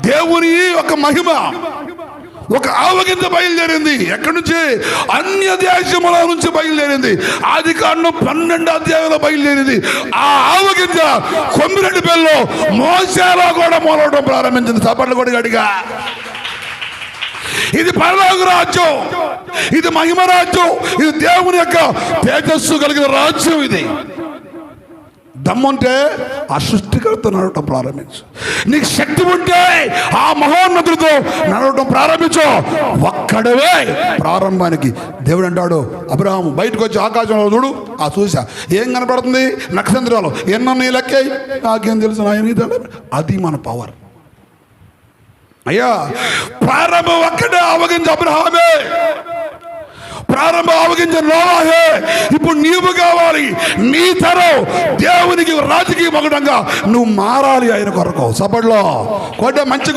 దేవుని ఒక మహిమ ఒక ఆవగింజ బయలుదేరింది. ఎక్కడి నుంచి? అన్య దేశముల నుంచి బయలుదేరింది. ఆది కాండం పన్నెండు అధ్యాయంలో బయలుదేరింది. ఆ ఆవగింజ కొమ్మిరెడ్డి పెళ్ళలో మోసాలో కూడా మూలవడం ప్రారంభించింది. చప్పట్లు కూడా గడిగా ఇది పరలోక రాజ్యం. ఇది మహిమ రాజ్యం. ఇది దేవుని యొక్క తేజస్సు కలిగిన రాజ్యం ఇది. దమ్ముంటే ఆ సృష్టికర్త నడవటం ప్రారంభించు. నీకు శక్తి ఉంటే ఆ మహోన్నతులతో నడవటం ప్రారంభించు. ఒక్కడవే ప్రారంభానికి దేవుడు అంటాడు అబ్రహాము బయటకు వచ్చి ఆకాశంలో చూడు. ఆ చూసా. ఏం కనపడుతుంది? నక్షత్రాలు. ఎన్నన్నీ లెక్కాయి నాకేం తెలుసు ఆయన అది మన పవర్ అయ్యా ప్రారంభం ఒక్కడే అవగించి అబ్రహామే. ప్రారంభ అవగించిన నోవాహే. ఇప్పుడు నీవుగా నీ తరం దేవునికి రాజకీయ మగుడంగా నువ్వు మారాలి ఆయన కొరకు. సపట్లో కొట్టే మంచి